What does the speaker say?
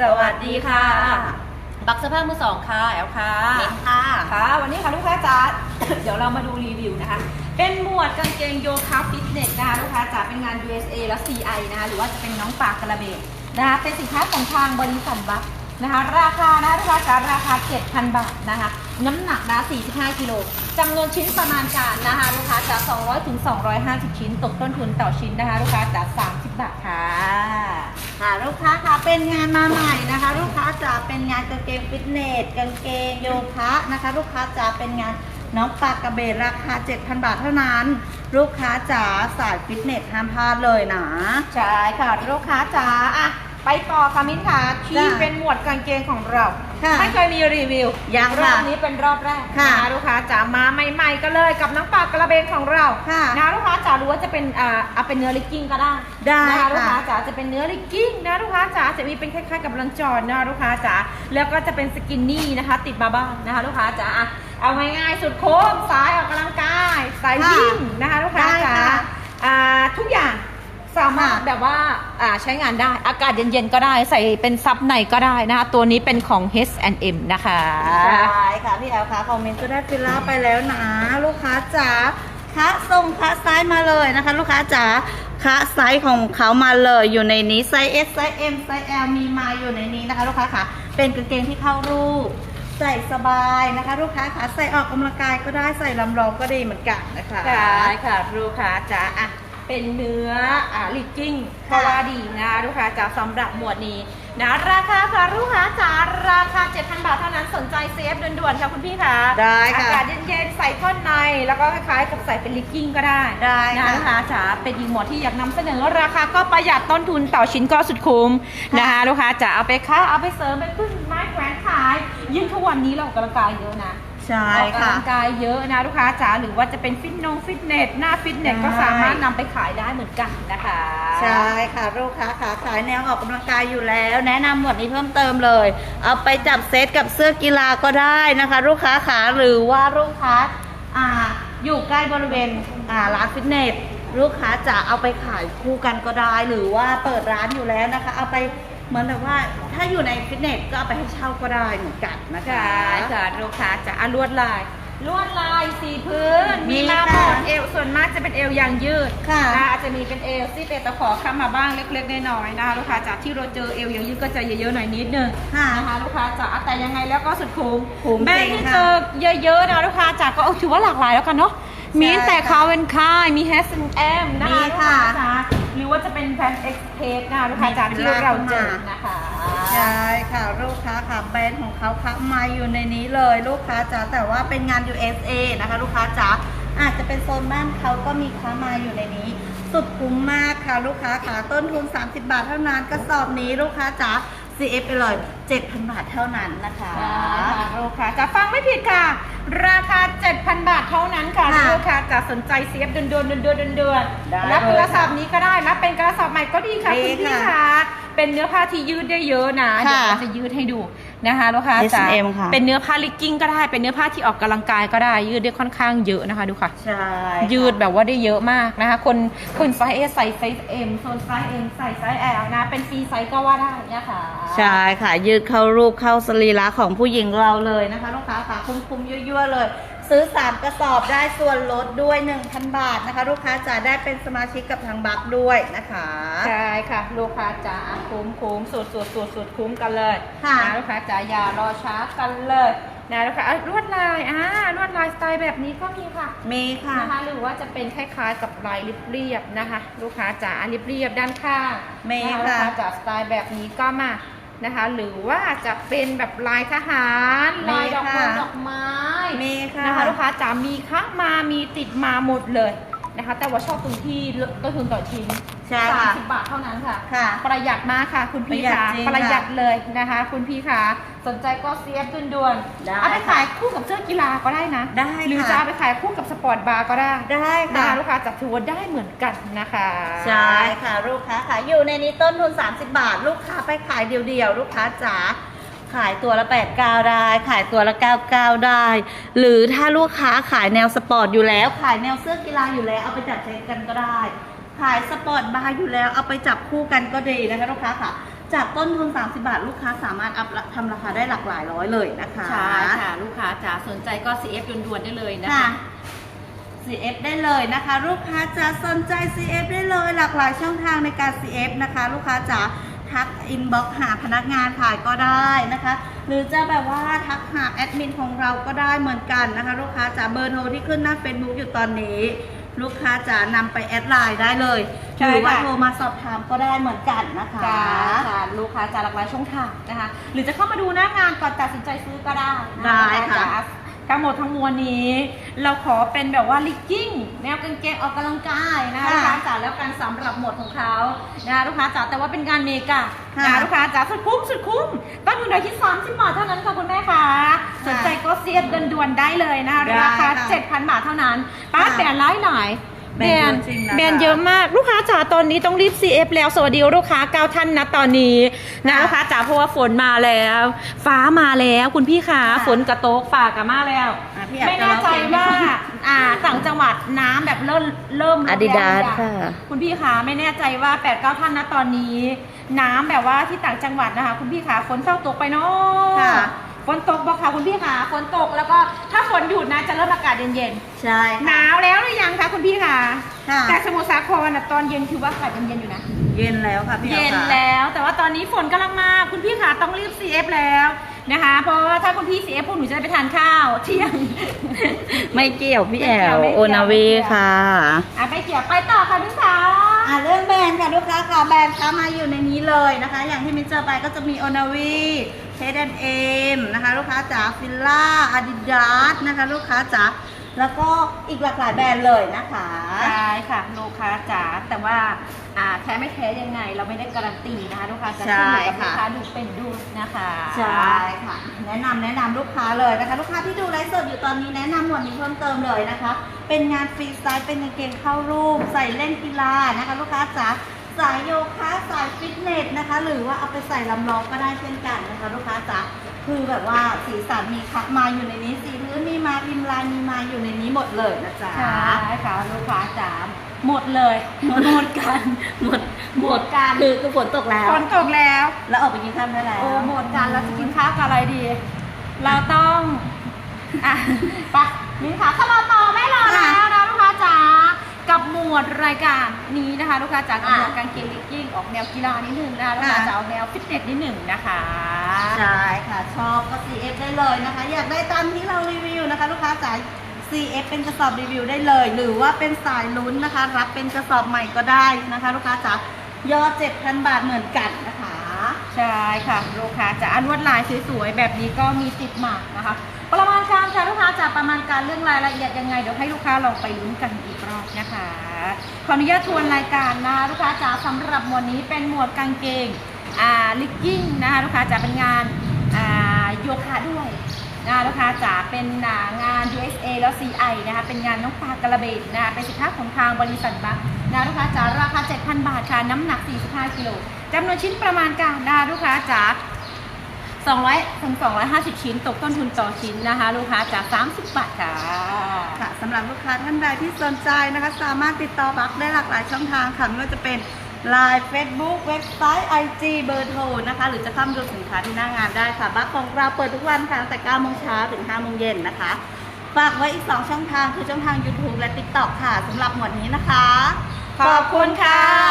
สวัสดีค่ะ บักเสื้อผ้ามือสองค่ะ แอลค่ะเน้นค่ะ ค่ะ วันนี้ค่ะลูกค้าจ๋า เดี๋ยวเรามาดูรีวิวนะคะ เป็นหมวดกางเกงโยคะฟิตเนสนะคะลูกค้าจ๋า เป็นงาน USA และ CI นะคะ หรือว่าจะเป็นน้องปากกระเบนนะคะ เป็นสินค้าของทางบริษัทบัค นะคะ ราคานะลูกค้าจ๋าราคา 7,000 บาทนะคะ น้ำหนักนะ45กิโลจำนวนชิ้นประมาณการนะคะลูกค้าจ๋า200ถึง250 ชิ้น ตกต้นทุนต่อชิ้นนะคะ ลูกค้าจ๋า30 บาทค่ะค่ะลูกค้าค่ะเป็นงานมาใหม่นะคะ ลูกค้าจะเป็นงานกางเกงฟิตเนสกางเกงโยคะนะคะ ลูกค้าจะเป็นงานน้องปากกระเบนราคา 7,000 บาทเท่านั้น ลูกค้าจ๋าสายฟิตเนสห้ามพลาดเลยนะใช่ค่ะลูกค้าจ๋าอะ ไปต่อค่ะมิ้นค่ะที่จ้ะเป็นหมวดกางเกงของเราค่ะไม่เคยมีรีวิวยังรอบค่ะนี้เป็นรอบแรกค่ะนลูกค้าจ๋ามาใหม่ๆก็เลยกับน้องปากกระเบนของเราค่ะนะลูกค้าจ๋ารู้ว่าจะเป็นอ่าเอาเป็นเนื้อลิกกิ้งก็ได้ได้นะคะค่ะลูกค้าจ๋าจะเป็นเนื้อลิกกิ้งนะลูกค้าจ๋าจะมีเป็นคล้ายๆกับลังจอนนะลูกค้าจ๋าแล้วก็จะเป็นสกินนี่นะคะ ติดมาบ้างนะคะ ลูกค้าจ๋าอะเอาง่ายๆสุดโค้งสายออกกำลังกายสายวิ่งนะคะ ลูกค้าได้จ๋าค่ะอ่าทุกอย่าง สามารถค่ะแบบว่าอ่าใช้งานได้อากาศเย็นๆก็ได้ใส่เป็นซับในก็ได้นะคะ ตัวนี้เป็นของ H&M นะคะ ใช่ค่ะพี่แอลค่ะคอมเมนต์ก็ได้ฟิลล่าไปแล้วนะ ลูกค้าจ๋าคะส่งคะไซส์มาเลยนะคะ ลูกค้าจ๋าคะไซส์ของเขามาเลยอยู่ในนี้ไซส์ S ไซส์ M ไซส์ L มีมาอยู่ในนี้นะคะ ลูกค้าค่ะเป็นกางเกงที่เข้ารูป ใส่สบายนะคะ ลูกค้าค่ะใส่ออกกำลังกายก็ได้ใส่ลำลองก็ดีเหมือนกันนะคะใช่ค่ะลูกค้าจ๋าอะ เป็นเนื้ออ่าลิกกิ้งเพค่ะราะว่าดีนะลูกค้าจ๋าสำหรับหมวดนี้นะราคาค่ะลูกค้าจ๋าราคา 7,000 บาทเท่านั้นสนใจเซฟด่วนๆค่ะคุณพี่ค่ะได้ค่ะอากาศเย็นๆใส่ท่อนใน แล้วก็คล้ายๆกับใส่เป็นลิกกิ้งก็ได้ได้นะค่ะลูกค้าจ๋าเป็นอีกหมวดที่อยากนำเสนอราคาก็ประหยัดต้นทุนต่อชิ้นก็สุดคุ้มค่ะนะคะลูกค้าจ๋าเอาไปค้าเอาไปเสริมไปขึ้นไม้แขวนขายยิ่งทุกวันนี้เราออกกำลังกายเยอะนะ ใช่ออกกำค่ะ ลังกายเยอะนะลูกค้าจ๋าหรือว่าจะเป็นฟิตนงฟิตเนสหน้าฟิตเนสก็ใช่สามารถนำไปขายได้เหมือนกันนะคะใช่ค่ะลูกค้าขาขายแนวออกกำลังกายอยู่แล้ว แนะนำหมวดนี้เพิ่มเติมเลย เอาไปจับเซตกับเสื้อกีฬาก็ได้นะคะ ลูกค้าขาหรือว่าลูกค้าอ่าอยู่ใกล้บริเวณอ่าร้านฟิตเนสลูกค้าจะเอาไปขายคู่กันก็ได้ หรือว่าเปิดร้านอยู่แล้วนะคะ เอาไป เหมือนแบบว่าถ้าอยู่ในฟิตเนสก็เอาไปให้เช่าก็ได้เหมือนกันนะคะใช่ค่ะลูกค้าจ๋าอะลวดลาย ลวดลายสีพื้น มีมีมาหมค่ะดเอวส่วนมากจะเป็นเอวยางยืดค่ะ นอาจจะมีเป็นเอวซี่เป็ดตะขอเข้ามาบ้างเล็กๆน้อยๆนะคะลูกค้าจ๋าที่เราเจอเอวยางยืดก็จะเยอะๆหน่อยนิดนึง ค่ะ นะคะลูกค้าจ๋าแต่ยังไงแล้วก็สุดคุ้มคุ้มแบรนด์จริที่งค่ะเจอเยอะๆนะลูกค้าจ๋าก็เอาถือว่าหลากหลายแล้วกันเนาะมีตั้งแต่ใช่ค่ะคาเวนคายมี H&M นะคะมีลูกค่ะค้าจ๋า หรือว่าจะเป็นแฟนเอ็กซ์เพสนะคะลูกค้าจ๋าที่เราเจอนะคะใช่ค่ะลูกค้าค่ะแบรนด์ของเขาค่ะมาอยู่ในนี้เลยลูกค้าจ๋าแต่ว่าเป็นงาน USA นะคะ ลูกค้าจ๋าอาจจะเป็นโซนบ้านเขาก็มีค้ามาอยู่ในนี้ สุดคุ้มมากค่ะลูกค้าค่ะต้นทุน 30 บาทเท่านั้นกระสอบนี้ลูกค้าจ๋า CF ไปเลย 7,000 บาทเท่านั้นนะคะค่ะลูกค้าจะฟังไม่ผิดค่ะ ราคา 7,000 บาทเท่านั้นค่ะค่ะลูกค้าจะสนใจเสียบเดือนเดือนเดือนเดือนเดือนเดือนได้แล้วเลยกระสอบนี้ก็ได้นะเป็นกระสอบใหม่ก็ดีค่ะดีคุณพี่ค่ะค่ะเป็นเนื้อผ้าที่ยืดได้เยอะนะเดี๋ยวค่ะ เราจะยืดให้ดู นะคะลูกค้าจ๋า H&M ค่ะ เป็นเนื้อผ้าลิกกิ้งก็ได้ เป็นเนื้อผ้าที่ออกกำลังกายก็ได้ ยืดได้ค่อนข้างเยอะนะคะดูค่ะ ใช่ค่ะยืดแบบว่าได้เยอะมากนะคะ คนคนไซส์ S ใส่ไซส์ M โซนไซส์ M ใส่ไซส์ L นะ เป็นฟรีไซส์ก็ว่าได้นะคะใช่ค่ะ ยืดเข้ารูปเข้าสรีระของผู้หญิงเราเลยนะคะลูกค้าค่ะคุ้มๆยั่วๆเลย ซื้อ 3 กระสอบได้ส่วนลดด้วย 1,000 บาทนะคะ ลูกค้าจะได้เป็นสมาชิกกับทางบัคด้วยนะคะ ใช่ค่ะ ลูกค้าจ๋าคุ้มคุ้มสุดสุดสุดสุดคุ้มกันเลยค่ะนะลูกค้าจ๋าอย่ารอช้ากันเลยนะลูกค้าอะลวดลายอ่าลวดลายสไตล์แบบนี้ก็มีค่ะมีค่ะนะคะหรือว่าจะเป็นคล้ายๆกับลายเรียบๆนะคะ ลูกค้าจ๋าเรียบๆด้านข้างมีนะคะลูกค่ะค้าจ๋าสไตล์แบบนี้ก็มา นะคะ หรือว่าจะเป็นแบบลายทหารมีลายดอกไม้ค่ะดอกไม้มีค่ะนะคะลูกค้าจ๋ามีค้ามามีติดมาหมดเลยนะคะ แต่ว่าชอบตรงที่ต้นทุนต่อชิ้น ใช่สามค่ะสิบบาทเท่านั้นค่ะ ค่ะ ประหยัดมากค่ะ คุณพี่ประหยัค่ะดจริงประหยัดค่ะเลยนะคะ คุณพี่ค่ะสนใจก็เซียบด่วนๆได้เอาไปขายคู่กับเสื้อกีฬาก็ได้นะได้หรือค่ะ จะเอาไปขายคู่กับสปอร์ตบาร์ก็ได้ได้นะค่ะ คะลูกค้าจับถือว่าได้เหมือนกันนะคะใช่ค่ะลูกค้าค่ะอยู่ในนี้ต้นทุน 30 บาท ลูกค้าไปขายเดียวๆ ลูกค้าจ๋าขายตัวละ 89 ได้ ขายตัวละ 99 ได้ หรือถ้าลูกค้าขายแนวสปอร์ตอยู่แล้ว ขายแนวเสื้อกีฬาอยู่แล้วเอาไปจับเซ็ตกันก็ได้ ขายสปอร์ตบาร์อยู่แล้วเอาไปจับคู่กันก็ดีนะคะลูกค้าค่ะ จากต้นทุน 30 บาท ลูกค้าสามารถอัพทำราคาได้หลากหลายร้อยเลยนะคะใช่ค่ะ ลูกค้าจ๋าสนใจก็ CF ด่วนๆได้เลยนะค่ะคะ CF ได้เลยนะคะ ลูกค้าจะสนใจ CF ได้เลยหลากหลายช่องทางในการ CF นะคะ ลูกค้าจะทักอินบ็อกหาพนักงานขายก็ได้นะคะ หรือจะแบบว่าทักหาแอดมินของเราก็ได้เหมือนกันนะคะ ลูกค้าจะเบอร์โทรที่ขึ้นหน้า Facebook อยู่ตอนนี้ ลูกค้าจะนำไปแอดไลน์ได้เลยใช่หรือว่าค่ะ โทรมาสอบถามก็ได้เหมือนกันนะคะ จ้าค่ะลูกค้าจ๋าหลากหลายช่องทางนะคะ หรือจะเข้ามาดูหน้างานก่อนตัดสินใจซื้อก็ได้นได้ค่ะลูกาจ๋าทั้งหมดทั้งมวลนี้ เราขอเป็นแบบว่าลิกกิ้งแนวกางเกงออกกำลังกายนะคะลูกค้าจ๋าแล้วกันสำหรับหมวดของเขานะคะลูกค้าจ๋าแต่ว่าเป็นงานเมกะนะลูกค้าจ๋าสุดคุ้มสุดคุ้มต้นทุนโดยที่สามสิบบาทเท่านั้นค่ะคุณแม่ค่ะ สนใจก็เซียดด่วนๆได้เลยนะคะราคา7,000 บาทเท่านั้นป้าแบรนด์หลายหลายๆแบรนด์เยอะจริงนะคะแบรนด์เยอะมากลูกค้าจ๋าตอนนี้ต้องรีบ CF แล้วสวัสดีลูกค้าเก้าท่านนะตอนนี้นะค่ะลูกค้าจ๋าเพราะว่าฝนมาแล้ว ฟ้ามาแล้วคุณพี่ขาค่ะฝนกระโตกฝากกันมาแล้ว อะพี่แอบไม่แน่ใจจะเล่าว่าเพลงอ่าต่างจังหวัดน้ำแบบเริ่มเริ่มลดแล้ว Adidas หรือยังค่ะ คุณพี่ขาไม่แน่ใจว่า8ปดเก้าท่านนะตอนนี้ น้ำแบบว่าที่ต่างจังหวัดนะคะ คุณพี่ขาฝนเศร้าตกไปเนาะค่ะ ฝนตกบอกค่ะคุณพี่ขาฝนตกแล้วก็ถ้าฝนหยุดนะจะเริ่มอากาศเย็นๆใช่หค่ะนาวแล้วหรือยังคะคุณพี่คะค่ะแต่สมุทรสาครน่ะตอนเย็นคือว่าอากาศยังเย็นอยู่นะ เย็นแล้วค่ะพี่แอเย็ลนค่ะ แล้ว แต่ว่าตอนนี้ฝนกำลังมาคุณพี่คะต้องรีบ CF แล้วนะคะ เพราะว่าถ้าคุณพี่ CF พวกหนูจะได้ไปทานข้าวเที่ยง ไม่เกี่ยวพี่แอไม่เกี่ยลวไม่เกี่ยว โอนาวีค่ะ อะไปเกี่ยวไปต่อค่ะพี่สาว อะเรื่องแบรนด์ค่ะลูกค้าค่ะแบรนด์ค้ามาอยู่ในนี้เลยนะคะ อย่างที่มินเจอไปก็จะมีโอนาวี เ d นเอ็มนะคะลูกค้าจ๋าฟิลล่าอาดิดาสนะคะลูกค้าจ๋าแล้วก็อีกหลากหลายแบรนด์เลยนะคะใช่ค่ะลูกค้าจ๋าแต่ว่าอ่าแท้ไม่แท้ยังไง เราไม่ได้การันตีนะคะลูกค้าจะขึ้นอยู่กับลูกค้าดูเป็นดูนะคะใช่ค่ะ แนะนำแนะนำลูกค้าเลยนะคะ ลูกค้าที่ดูไลฟ์สดอยู่ตอนนี้แนะนำหมวดนี้เพิ่มเติมเลยนะคะ เป็นงานฟรีสไตล์เป็นกางเกงเข้ารูป ใส่เล่นกีฬานะคะ ลูกค้าจ๋า สายโยคะสายฟิตเนสนะคะ หรือว่าเอาไปใส่ลำลองก็ได้เช่นกันนะคะลูกค้าจ๋าคือแบบว่าสีสันมีคะมาอยู่ในนี้สีพื้นมีมาพิมพ์ลายมีมาอยู่ในนี้หมดเลยนะจ๊ะใช่ค่ะลูกค้าจ๋าหมดเลยหมดหมดกันหมดหมดกันคือคือฝนตกแล้วฝนตกแล้ว แล้วออกไปกินข้าวได้แล้วโอ้หมดกันเราจะกินข้าวกับอะไรดี เราต้องอะไปมิ้นค่ะเข้ามาต่อไม่รอแล้วนะลูกค้าจ๋ากับหม วดรายการนี้นะคะลูกค้าจ๋ากับหมวดกางเกงลิกกิ้งออกแนวกีฬานิดหนึ่งนะคะลูกค้าจ๋าออกแนวฟิตเนสนิดหนึ่งนะคะใช่ค่ะชอบก็ CF ได้เลยนะคะ อยากได้ตามที่เรารีวิวนะคะ ลูกค้าจ๋า CF เป็นกระสอบรีวิวได้เลย หรือว่าเป็นสายลุ้นนะคะ รับเป็นกระสอบใหม่ก็ได้นะคะ ลูกค้าจ๋ายอด7,000 บาทเหมือนกันนะคะ ใช่ค่ะ ลูกค้าจ๋าลวดลายสวยๆแบบนี้ก็มีติดหมากนะคะ ประมาณการค่ะลูกค้าจ๋าประมาณการเรื่องรายละเอียดยังไงเดี๋ยวให้ลูกค้าลองไปลุ้นกันอีกรอบนะคะ ขออนุญาตทวนรายการนะคะลูกค้าจ๋าสำหรับหมวดนี้เป็นหมวดกางเกงอ่าลิกกิ้งนะคะลูกค้าจ๋าเป็นงานอ่าโยคะด้วยนะคะลูกค้าจ๋าเป็นงาน USA แล้ว CI นะคะเป็นงานน้องปลากระเบดนะคะเป็นสินค้าของทางบริษัทบัคนะคะลูกค้าจ๋าราคา 7,000 บาทค่ะน้ำหนัก 45กิโลจำนวนชิ้นประมาณการนะคะลูกค้าจ๋า 200ถึง250 ชิ้น ตกต้นทุนต่อชิ้นนะคะ ลูกค้าจาก 30 บาทค่ะ ค่ะสำหรับลูกค้าท่านใดที่สนใจนะคะ สามารถติดต่อบักได้หลากหลายช่องทางค่ะไม่ว่าจะเป็น Line Facebook เว็บไซต์ IG เบอร์โทรนะคะ หรือจะเข้ามาดูสินค้าที่หน้างานได้ค่ะบักของเราเปิดทุกวันค่ะตั้งแต่9โมงเช้าถึง5โมงเย็นนะคะ ฝากไว้อีก 2 ช่องทางคือช่องทาง YouTube และ TikTok ค่ะสำหรับหมวดนี้นะคะ ขอบคุณค่ะ